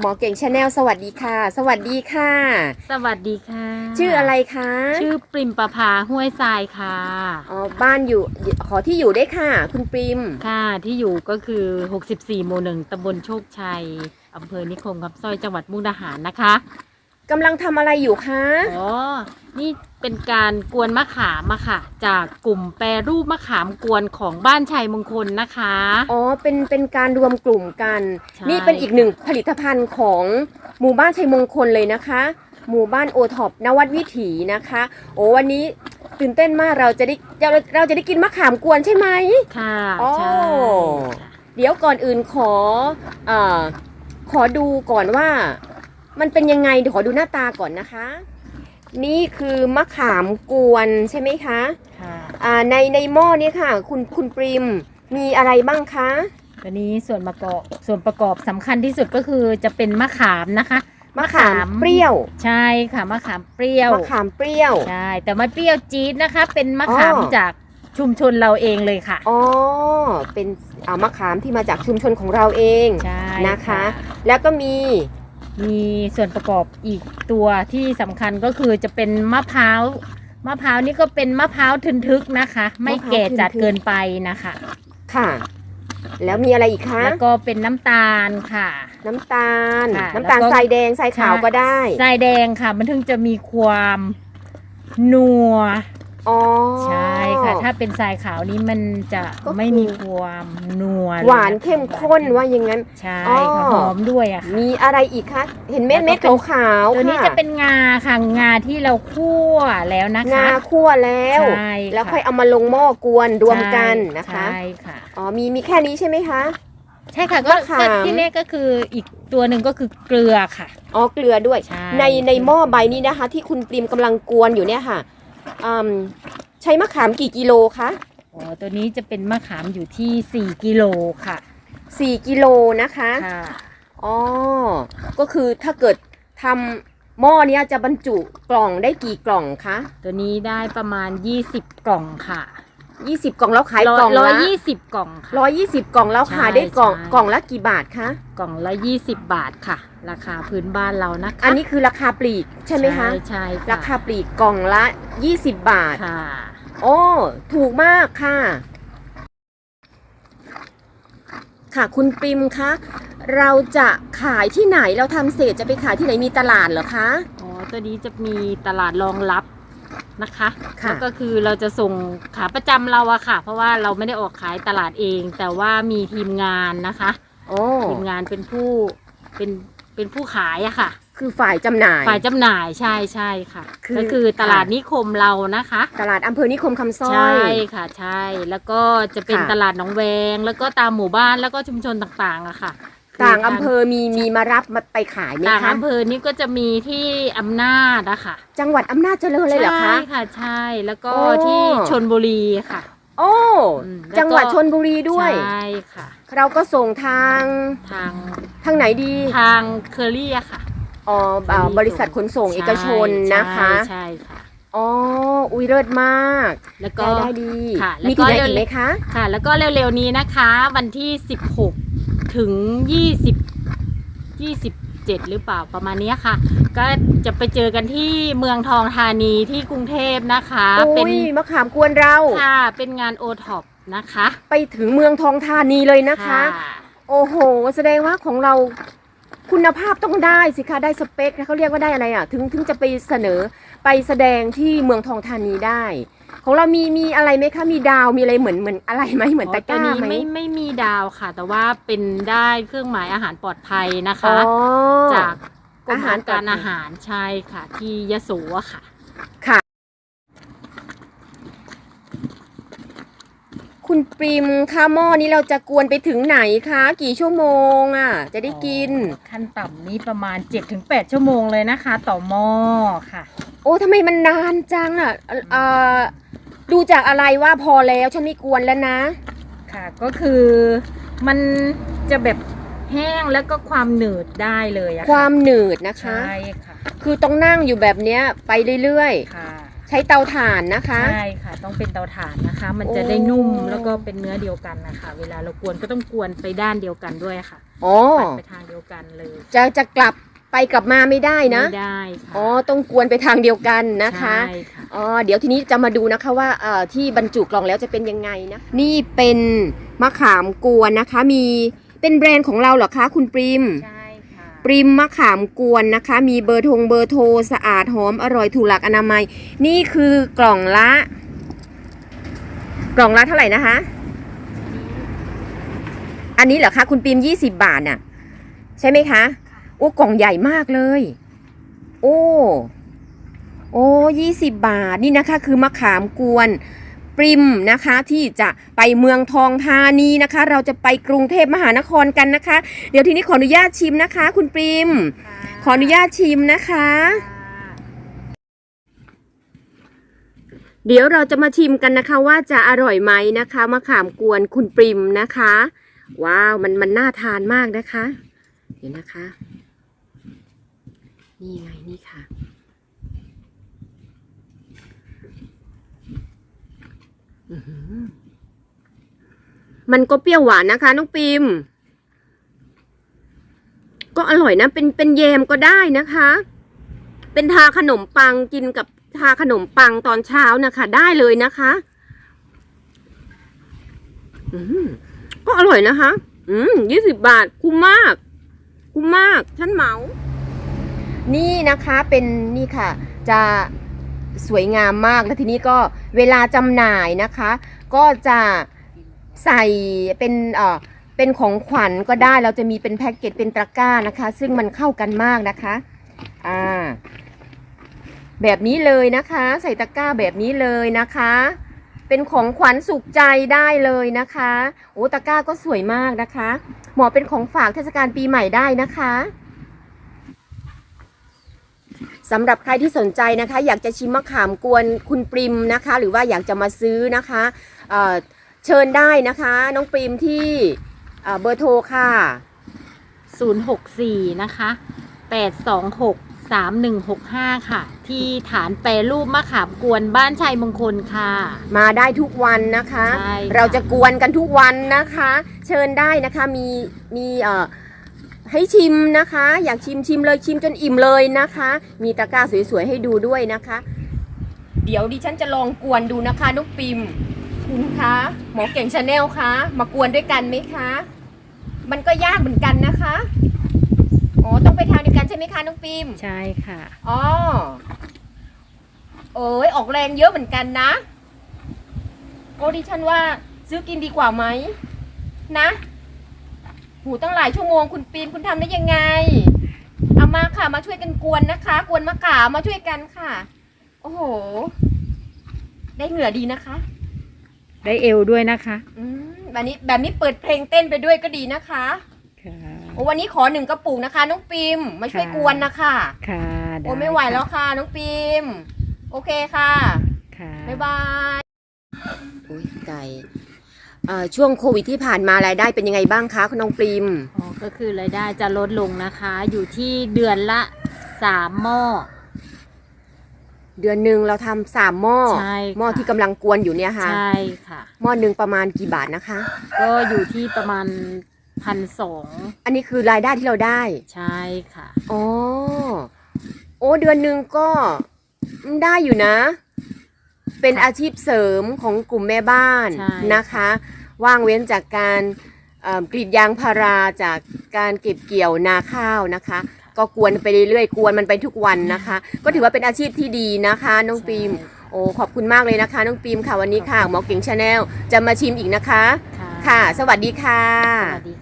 หมอเก่งชาแนลสวัสดีค่ะ สวัสดีค่ะ สวัสดีค่ะ ชื่ออะไรคะ ชื่อปริมประภาห้วยทรายค่ะอ๋อบ้านอยู่ขอที่อยู่ได้วยค่ะ คุณปริมค่ะ ที่อยู่ก็คือ 64หมู่หนึ่งตำบลโชคชัยอำเภอนิคมคำสร้อยจังหวัดมุกดาหารนะคะ กำลังทำอะไรอยู่คะ อ๋อ นี่เป็นการกวนมะขามอะค่ะ จากกลุ่มแปรรูปมะขามกวนของบ้านชัยมงคลนะคะ อ๋อ เป็นเป็นการรวมกลุ่มกัน ใช่ นี่เป็นอีกหนึ่งผลิตภัณฑ์ของหมู่บ้านชัยมงคลเลยนะคะ หมู่บ้านโอท็อปนวัดวิถีนะคะ โอ้วันนี้ตื่นเต้นมากเราจะได้เราเราจะได้กินมะขามกวนใช่ไหม ค่ะอ๋อใช่ค่ะเดี๋ยวก่อนอื่นขอเอ่อขอดูก่อนว่า มันเป็นยังไงเดี๋ยวขอดูหน้าตาก่อนนะคะ นี่คือมะขามกวนใช่ไหมคะค่ะอ่าในในหม้อนี้ค่ะ คุณคุณปริมมีอะไรบ้างคะตัวนี้ส่วนประกอบส่วนประกอบสำคัญที่สุดก็คือจะเป็นมะขามนะคะมะขามเปรี้ยวใช่ค่ะมะขามเปรี้ยวมะขามเปรี้ยว ใช่แต่ไม่เปรี้ยวจี๊ดนะคะ เป็นมะขามอ๋อ จากชุมชนเราเองเลยค่ะอ๋อเป็นอ่ามะขามที่มาจากชุมชนของเราเอง ใช่นะคะ แล้วก็มี มีส่วนประกอบอีกตัวที่สำคัญก็คือจะเป็นมะพร้าวมะพร้าวนี่ก็เป็นมะพร้าวทึนทึกนะคะ ไม่แก่จัดเกินไปนะคะ ค่ะ แล้วมีอะไรอีกคะแล้วก็เป็นน้ำตาลค่ะ น้ำตาล ค่ะน้ำตาลแล้วก็ ทรายแดงทรายขาวก็ได้ ทรายแดงค่ะ มันถึงจะมีความนัว อ๋อ ใช่ค่ะ ถ้าเป็นทรายขาวนี้มันจะก็คือ ไม่มีความนัวเลยหวานเข้มข้นว่าอย่างนั้น ใช่อ๋อค่ะหอมด้วยอะค่ะ มีอะไรอีกคะ เห็นเม็ดแล้วก็เม็ดเป็นขาวๆตัวนี้ค่จะเป็นงาค่ะงาที่เราคั่วแล้วนะคะ งาคั่วแล้ว ใช่ค่ะแล้วค่อยเอามาลงหม้อกวนรวมกันนะคะ ใช่ค่ะ อ๋อ มีมีแค่นี้ใช่ไหมคะ ใช่ค่ะก็มะขาม ก็ที่นี่ก็คืออีกตัวหนึ่งก็คือเกลือค่ะ อ๋อ เกลือด้วย ใช่ ในในหม้อใบนี้นะคะ ที่คุณปริมกำลังกวนอยู่เนี่ยค่ะอืม ใช้มะขามกี่กิโลคะอ๋อตัวนี้จะเป็นมะขามอยู่ที่ 4 กิโลค่ะสี่กิโลนะคะค่ะอ๋อก็คือถ้าเกิดทำหม้อเนี้ยจะบรรจุกล่องได้กี่กล่องคะ ตัวนี้ได้ประมาณ 20 กล่องค่ะ 20กล่องแล้วขายกล่องร้อยละยี่สิบกล่องค่ะ ร้อยยี่สิบกล่องแล้วขายได้กล่องใช่ กล่องละกี่บาทคะกล่องละ20บาทค่ะ ราคาพื้นบ้านเรานะคะอันนี้คือราคาปลีกใช่ไหมคะ ใช่ใช่ะราคาปลีกกล่องละ20บาท ค่ะ โอ้ถูกมากค่ะ ค่ะคุณปริมคะเราจะขายที่ไหนเราทำเศษจะไปขายที่ไหนมีตลาดเหรอคะ อ๋อ ตัวนี้จะมีตลาดรองรับ นะคะค่ะ แล้วก็คือเราจะส่งขาประจำเราอะค่ะ เพราะว่าเราไม่ได้ออกขายตลาดเอง แต่ว่ามีทีมงานนะคะ โอ้ ทีมงานเป็นผู้เป็นเป็นผู้ขายอะค่ะ คือฝ่ายจำหน่าย ฝ่ายจำหน่ายใช่ใช่ค่ะ คือ ก็คือตลาดนิคมเรานะคะ ตลาดอำเภอนิคมคำสร้อใช่ย ค่ะใช่ แล้วก็จะเป็นค่ะ ตลาดหนองแวง แล้วก็ตามหมู่บ้านแล้วก็ชุมชนต่างๆอะค่ะคื ต่างอำเภอมีมีมารับมาไปขายไหมต่างคะ อำเภอนี่ก็จะมีที่อำนาจอะค่ะจังหวัดอำนาจเจริญเลยเหรอคะ ใช่ค่ะใช่แล้วก็โอ้ ที่ชนบุรีค่ะ โอ้ อืมแล้วก็ จังหวัดชนบุรีด้วย ใช่ค่ะ เราก็ส่งทางทางทางไหนดีทางเคอรี่อะค่ะอ๋ออ่าบริษัทขนส่งเอกชนนะคะใช่ใช่ค่ะ อ๋ออุ้ยเลิศมากแล้วก็รายได้ดีค่ะแล้วมีก็ที่ไหนเร็วอีกไหมคะ ค่ะ แล้วก็เร็วๆนี้นะคะ วันที่ 16 ถึง 20 27 หรือเปล่าประมาณเนี้ยค่ะ ก็จะไปเจอกันที่เมืองทองธานีที่กรุงเทพนะคะ เป็อุ้นยมะขามกวนเราค่ะ เป็นงานโอท็อปนะคะ ไปถึงเมืองทองธานีเลยนะคะ โอ้โห แสดงว่าของเรา คุณภาพต้องได้สิคะได้สเปคนะเขาเรียกว่าได้อะไรอะถึงถึงจะไปเสนอไปแสดงที่เมืองทองธานีได้ ของเรามีมีอะไรไหมคะมีดาวมีอะไรเหมือนเหมือนอะไรไหมเหมือนตะกตัวร้านี้ไหม ไม่ไม่มีดาวค่ะ แต่ว่าเป็นได้เครื่องหมายอาหารปลอดภัยนะคะ อ๋อจากกรมอาหารปลอดภัการยอาหารใช่ค่ะ ที่ยโสอะค่ะค่ะ คุณปริมคะหม้อนี้เราจะกวนไปถึงไหนคะ กี่ชั่วโมงอะ จะได้กิน ขั้นต่ำนี้ประมาณ 7-8 ชั่วโมงเลยนะคะ ต่อหม้อค่ะ โอ้ทำไมมันนานจังอะเอ่อเอ่อดูจากอะไรว่าพอแล้วฉันไม่กวนแล้วนะ ค่ะ ก็คือมันจะแบบแห้งแล้วก็ความหนืดได้เลยอะะความหนืดนะคะ ใช่ค่ะ คือต้องนั่งอยู่แบบเนี้ยไปเรื่อยค่ะๆใช้เตาถ่านนะคะ ใช่ค่ะ ต้องเป็นเตาถ่านนะคะ มันจะโอ้ได้นุ่มแล้วก็เป็นเนื้อเดียวกันนะคะ เวลาเรากวนก็ต้องกวนไปด้านเดียวกันด้วยค่ะอ๋อปั่นไปทางเดียวกันเลย จะจะกลับไปกลับมาไม่ได้นะไม่ได้ค่ะอ๋อต้องกวนไปทางเดียวกันนะคะใช่ค่ะอ๋อเดี๋ยวทีนี้จะมาดูนะคะว่าเอ่อที่บรรจุกล่องแล้วจะเป็นยังไงนะนี่เป็นมะขามกวนนะคะ มีเป็นแบรนด์ของเราเหรอคะ คุณปริมใช่ค่ะ ปริมมะขามกวนนะคะ มีเบอร์ทงเบอร์โทรสะอาดหอมอร่อยถูกหลักอนามัย นี่คือกล่องละ กล่องละเท่าไหร่นะคะ อันนี้เหรอคะ คุณปริม20บาทน่ะ ใช่ไหมคะ โอ้กล่องใหญ่มากเลย โอ้ โอ้ยี่สิบบาท นี่นะคะ คือมะขามกวน ปริมนะคะที่จะไปเมืองทองธานีนะคะ เราจะไปกรุงเทพมหานครกันนะคะ เดี๋ยวทีนี้ขออนุญาตชิมนะคะ คุณปริม ขออนุญาตชิมนะคะ เดี๋ยวเราจะมาชิมกันนะคะว่าจะอร่อยไหมนะคะมะขามกวนคุณปริมนะคะ ว้าวมันมันน่าทานมากนะคะ เดี๋ยวนะคะ นี่ไงนี่ค่ะ อื้อหือ มันก็เปรี้ยวหวานนะคะน้องปิม ก็อร่อยนะ เป็นเป็นแยมก็ได้นะคะ เป็นทาขนมปังกินกับทาขนมปังตอนเช้านะคะ ได้เลยนะคะก็อร่อยนะคะ อืมยี่สิบบาท คุ้มมาก คุ้มมาก ฉันเหมา นี่นะคะ เป็นนี่ค่ะ จะ สวยงามมาก แล้วทีนี้ก็เวลาจำหน่ายนะคะ ก็จะใส่เป็นเอ่อเป็นของขวัญก็ได้เราจะมีเป็นแพ็กเกจเป็นตะกร้านะคะ ซึ่งมันเข้ากันมากนะคะอ่าแบบนี้เลยนะคะ ใส่ตะกร้าแบบนี้เลยนะคะ เป็นของขวัญสุขใจได้เลยนะคะโอ้ตะกร้าก็สวยมากนะคะเหมาะเป็นของฝากเทศกาลปีใหม่ได้นะคะ สำหรับใครที่สนใจนะคะ อยากจะชิมมะขามกวนคุณปริมนะคะ หรือว่าอยากจะมาซื้อนะคะเอ่อเชิญได้นะคะ น้องปริมที่เอ่อเบอร์โทรค่ะ 064 นะคะ 826 3165 ค่ะ ที่ฐานแปรรูปมะขามกวนบ้านชัยมงคลค่ะ มาได้ทุกวันนะคะใช่ค่ะเราจะกวนกันทุกวันนะคะ เชิญได้นะคะมีมีเอ่อ ให้ชิมนะคะ อยากชิมชิมเลยชิมจนอิ่มเลยนะคะ มีตะกร้าสวยๆให้ดูด้วยนะคะ เดี๋ยวดิฉันจะลองกวนดูนะคะน้องปิมคุณคะหมอเก่งชาแนลคะมากวนด้วยกันไหมคะ มันก็ยากเหมือนกันนะคะอ๋อต้องไปทางเดียวกันใช่ไหมคะน้องปิมใช่ค่ะอ๋อเอ้ยออกแรงเยอะเหมือนกันนะโอ้ดิฉันว่าซื้อกินดีกว่าไหมนะ หูตั้งหลายชั่วโมงคุณปีนคุณทำได้ยังไง เอามาค่ะมาช่วยกันกวนนะคะ กวนมะขามมาช่วยกันค่ะ โอ้โห ได้เหงื่อดีนะคะ ได้เอวด้วยนะคะอืมแบบนี้แบบนี้เปิดเพลงเต้นไปด้วยก็ดีนะคะค่ะ โอ้วันนี้ขอหนึ่งกระปุกนะคะ น้องปิมมาช่วยกวนนะคะค่ะโอ้ไม่ไหวแล้วค่ะ น้องปิมโอเคค่ะค่ะ บ๊ายบายโอ้ยไก่เอ่อ ช่วงโควิดที่ผ่านมารายได้เป็นยังไงบ้างคะคุณน้องปริมอ๋อก็คือรายได้จะลดลงนะคะ อยู่ที่เดือนละสามหม้อเดือนหนึ่งเราทำสามหม้อใช่ค่ะหม้อที่กำลังกวนอยู่เนี่ยค่ะใช่ค่ะหม้อหนึ่งประมาณกี่บาทนะคะ ก็อยู่ที่ประมาณพันสองอันนี้คือรายได้ที่เราได้ ใช่ค่ะอ๋อโอ้เดือนหนึ่งก็ได้อยู่นะ เป็นอาชีพเสริมของกลุ่มแม่บ้านใช่ นะคะ ว่างเว้นจากการเอ่อกรีดยางพาราจากการเก็บเกี่ยวนาข้าวนะคะ ก็กวนไปเรื่อยๆกวนมันไปทุกวันนะคะ ก็ถือว่าเป็นอาชีพที่ดีนะคะ น้องปีมใช่โอ้ขอบคุณมากเลยนะคะ น้องปีมค่ะวันนี้ค่ะหมอเก่งชาแนลจะมาชิมอีกนะคะ ค่ะ ค่ะ สวัสดีค่ะ สวัสดีค่ะ